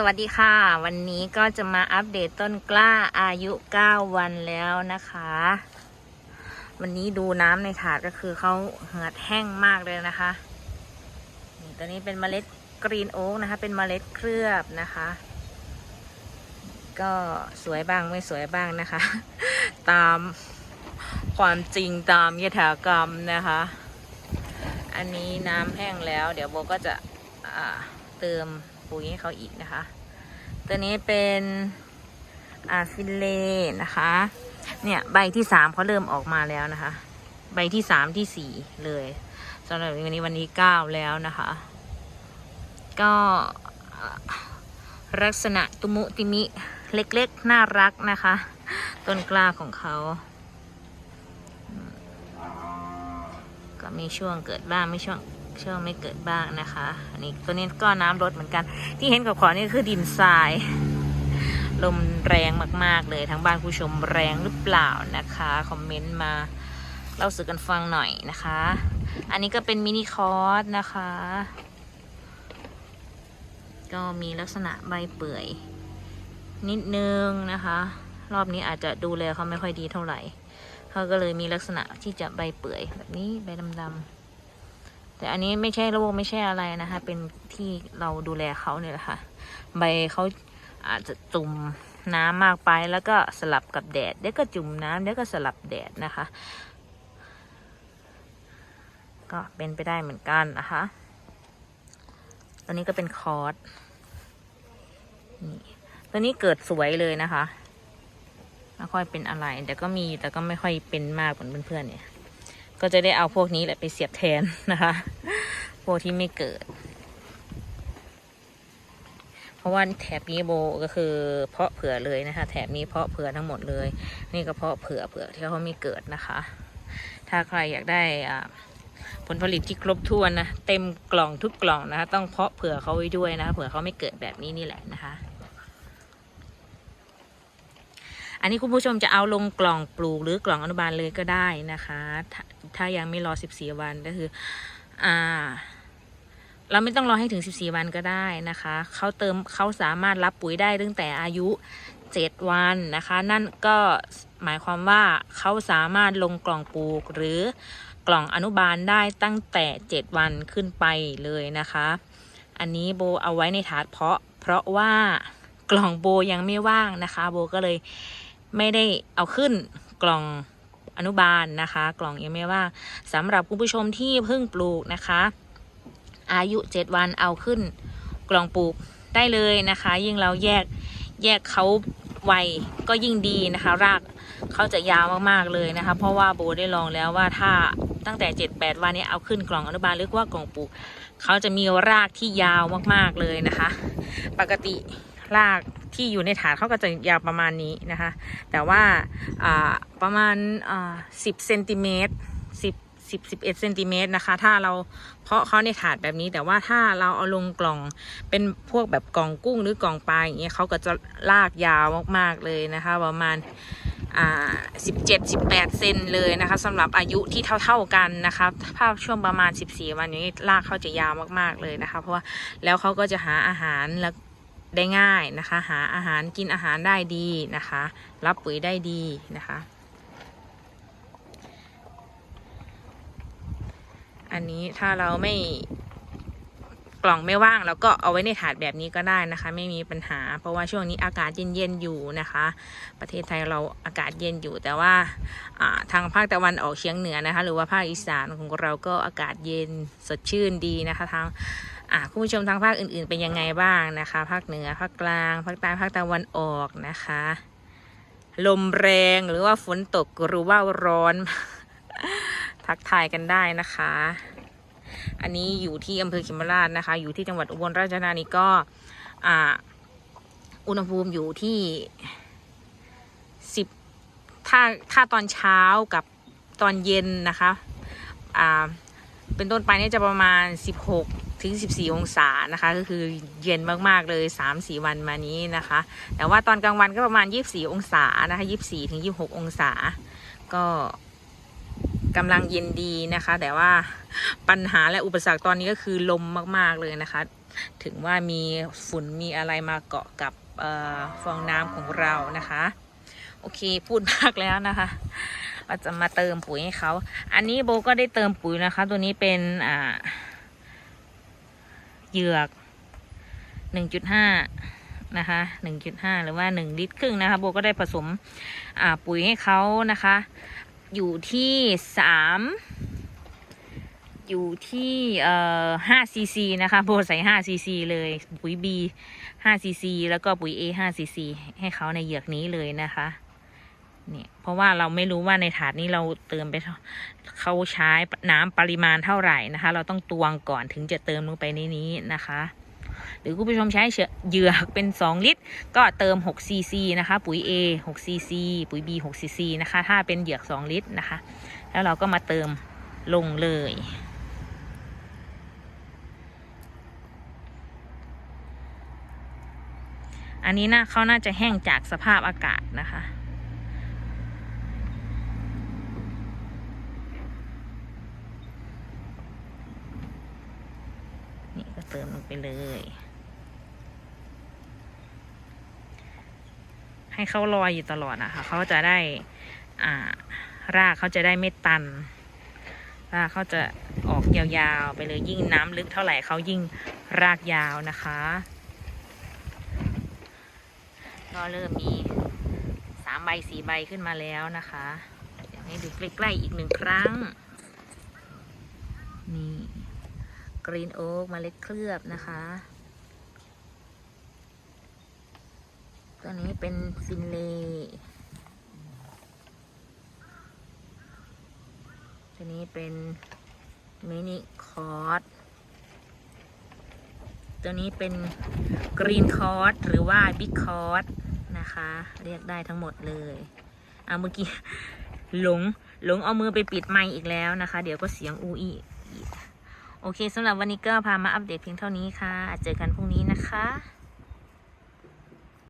สวัสดีค่ะ วันนี้ก็จะมาอัปเดตต้นกล้าอายุ 9 วันแล้วนะคะ วันนี้ดูน้ำในถาดก็คือเขาเหือดแห้งมากเลยนะคะ นี่ตัวนี้เป็นเมล็ดกรีนโอ๊กนะคะ เป็นเมล็ดเคลือบนะคะ ก็สวยบ้างไม่สวยบ้างนะคะ ตามความจริงตามยถากรรมนะคะ อันนี้น้ำแห้งแล้ว เดี๋ยวโบก็จะเติม ปุ๋ยให้เขาอีกนะคะ ตัวนี้เป็นอาฟิเลนะคะ เนี่ยใบที่สามเขาเริ่มออกมาแล้วนะคะ ใบที่สามที่สี่เลยสำหรับวันนี้วันนี้เก้าแล้วนะคะ ก็ลักษณะตุมุติมิเล็กๆ น่ารักนะคะ ต้นกล้าของเขา ก็มีช่วงเกิดบ้างไม่ช่วง ช่วงไม่เกิดบ้างนะคะ อันนี้ตัวนี้ก็น้ำลดเหมือนกัน ที่เห็นกับขอนี่คือดินทราย ลมแรงมากๆเลยทางบ้านผู้ชมแรงหรือเปล่านะคะคอมเมนต์มาเล่าสู่กันฟังหน่อยนะคะ อันนี้ก็เป็นมินิคอร์สนะคะ ก็มีลักษณะใบเปื่อย นิดนึงนะคะ รอบนี้อาจจะดูแลเขาไม่ค่อยดีเท่าไหร่เขาก็เลยมีลักษณะที่จะใบเปื่อยแบบนี้ใบดำๆ แต่อันนี้ไม่ใช่โรคไม่ใช่อะไรนะคะ เป็นที่เราดูแลเขาเนี่ยแหละค่ะ ใบเขาอาจจะจุ่มน้ำมากไปแล้วก็สลับกับแดดเดี๋ยวก็จุ่มน้ำเดี๋ยวก็สลับแดดนะคะ ก็เป็นไปได้เหมือนกันนะคะตัวนี้ก็เป็นคอร์สนี่ตัวนี้เกิดสวยเลยนะคะ ไม่ค่อยเป็นอะไร แต่ก็มีแต่ก็ไม่ค่อยเป็นมากเหมือนเพื่อนๆเนี่ย ก็จะได้เอาพวกนี้แหละไปเสียบแทนนะคะ พวกที่ไม่เกิด เพราะว่าแถบนี้โบก็คือ เพาะเผื่อเลยนะคะ แถบนี้เพาะเผื่อทั้งหมดเลย นี่ก็เพาะเผื่อเผื่อที่เขาไม่เกิดนะคะ ถ้าใครอยากได้อ่าผลผลิตที่ครบถ้วนนะเต็มกล่องทุกกล่องนะคะ ต้องเพาะเผื่อเขาไว้ด้วยนะคะเผื่อเขาไม่เกิดแบบนี้นี่แหละนะคะอันนี้คุณผู้ชมจะเอาลงกล่องปลูกหรือกล่องอนุบาลเลยก็ได้นะคะ ถ้ายังไม่รอ 14 วันก็คืออ่าเราไม่ต้องรอให้ถึง 14 วันก็ได้นะคะ เขาเติมเขาสามารถรับปุ๋ยได้ตั้งแต่อายุ 7 วันนะคะ นั่นก็หมายความว่าเขาสามารถลงกล่องปลูกหรือกล่องอนุบาลได้ตั้งแต่ 7 วันขึ้นไปเลยนะคะ อันนี้โบเอาไว้ในถาดเพาะ เพราะว่ากล่องโบยังไม่ว่างนะคะ โบก็เลยไม่ได้เอาขึ้นกล่อง อนุบาลนะคะ กล่องยังไม่ว่าสำหรับคุณผู้ชมที่เพิ่งปลูกนะคะ อายุ 7 วันเอาขึ้น กล่องปลูกได้เลยนะคะ ยิ่งเราแยกแยกเขาไวก็ยิ่งดีนะคะ รากเขาจะยาวมากๆเลยนะคะ เพราะว่าโบได้ลองแล้วว่าถ้าตั้งแต่ 7-8 วันนี้เอาขึ้นกล่องอนุบาลหรือว่ากล่องปลูกเขาจะมีรากที่ยาวมากๆเลยนะคะ ปกติ รากที่อยู่ในถาดเขาก็จะยาวประมาณนี้นะคะ แต่ว่าประมาณอ่าสิบเซนติเมตรสิบสิบสิบเอ็ดเซนติเมตรนะคะ ถ้าเราเพาะเขาในถาดแบบนี้ แต่ว่าถ้าเราเอาลงกล่องเป็นพวกแบบกล่องกุ้งหรือกล่องปลาอย่างเงี้ยเขาก็จะลากยาวมากๆเลยนะคะ ประมาณอ่าสิบเจ็ดสิบแปดเซนเลยนะคะสำหรับอายุที่เท่า ๆกันนะคะถ้าช่วงประมาณสิบสี่วันนี้ลากเขาจะยาวมากๆเลยนะคะ เพราะว่าแล้วเขาก็จะหาอาหารแล้ว ได้ง่ายนะคะ หาอาหารกินอาหารได้ดีนะคะ รับปุ๋ยได้ดีนะคะ อันนี้ถ้าเราไม่กล่องไม่ว่างเราก็เอาไว้ในถาดแบบนี้ก็ได้นะคะ ไม่มีปัญหา เพราะว่าช่วงนี้อากาศเย็นๆอยู่นะคะ ประเทศไทยเราอากาศเย็นอยู่ แต่ว่าอ่าทางภาคตะวันออกเฉียงเหนือนะคะ หรือว่าภาคอีสานของเราก็อากาศเย็นสดชื่นดีนะคะทาง อ่าคุณผู้ชมทางภาคอื่นๆ เป็นยังไงบ้างนะคะ ภาคเหนือภาคกลางภาคใต้ภาคตะวันออกนะคะ ลมแรงหรือว่าฝนตกหรือว่าร้อน ทักทายกันได้นะคะ อันนี้อยู่ที่อำเภอขิมราชนะคะ อยู่ที่จังหวัดอุบลราชธานีก็อ่าอุณหภูมิอยู่ที่สิบถ้าถ้าตอนเช้ากับตอนเย็นนะคะ อ่า เป็นต้นไปนี่จะประมาณ16 ถึง 14 องศานะคะ ก็คือเย็นมากๆเลย 3-4 วันมานี้นะคะ แต่ว่าตอนกลางวันก็ประมาณ 24 องศานะคะ 24 ถึง 26 องศา ก็กำลังเย็นดีนะคะ แต่ว่าปัญหาและอุปสรรคตอนนี้ก็คือลมมากๆเลยนะคะ ถึงว่ามีฝุ่นมีอะไรมาเกาะกับออฟองน้ำของเรานะคะ โอเคพูดมากแล้วนะคะเราจะมาเติมปุ๋ยให้เขา อันนี้โบก็ได้เติมปุ๋ยนะคะ ตัวนี้เป็นอ่า เหยือกหนึ่งจุดห้านะคะหนึ่งจุดห้าหรือว่าหนึ่งลิตรครึ่งนะคะโบก็ได้ผสมปุ๋ยให้เขานะคะ อยู่ที่สามอยู่ที่เอ่อห้าซีซีนะคะโบใส่ห้าซีซีเลยปุ๋ย B ห้าซีซีแล้วก็ปุ๋ย A ห้าซีซีให้เขาในเหยือกนี้เลยนะคะ เนี่ยเพราะว่าเราไม่รู้ว่าในถาดนี้เราเติมไปเขาใช้น้ำปริมาณเท่าไหร่นะคะ เราต้องตวงก่อนถึงจะเติมลงไปในนี้นะคะ หรือคุณผู้ชมใช้เหยือกเป็น 2 ลิตร ก็เติม6ซีซีนะคะ ปุ๋ย A 6ซีซีปุ๋ย B 6ซีซีนะคะ ถ้าเป็นเหยือก 2 ลิตรนะคะ แล้วเราก็มาเติมลงเลยอันนี้นะเขาน่าจะแห้งจากสภาพอากาศนะคะ เติมลงไปเลย ให้เขาลอยอยู่ตลอดนะคะเขาจะได้รากเขาจะได้ไม่ตัน รากเขาจะออกยาวๆไปเลยยิ่งน้ำลึกเท่าไหร่เขายิ่งรากยาวนะคะก็เริ่มมีสามใบสี่ใบขึ้นมาแล้วนะคะอยากให้ดูใกล้ๆอีกหนึ่งครั้ง นี่ กรีนโอ๊กเมล็ดเคลือบนะคะตัวนี้เป็นฟินเลย์ตัวนี้เป็นมินิคอร์สตัวนี้เป็นกรีนคอร์สหรือว่าบิ๊กคอร์สนะคะ เรียกได้ทั้งหมดเลยเอาเมื่อกี้หลงหลงเอามือไปปิดไมค์อีกแล้วนะคะ เดี๋ยวก็เสียงอูอี โอเคสำหรับวันนี้ก็พามาอัปเดตเพียงเท่านี้ค่ะ เจอกันพรุ่งนี้นะคะ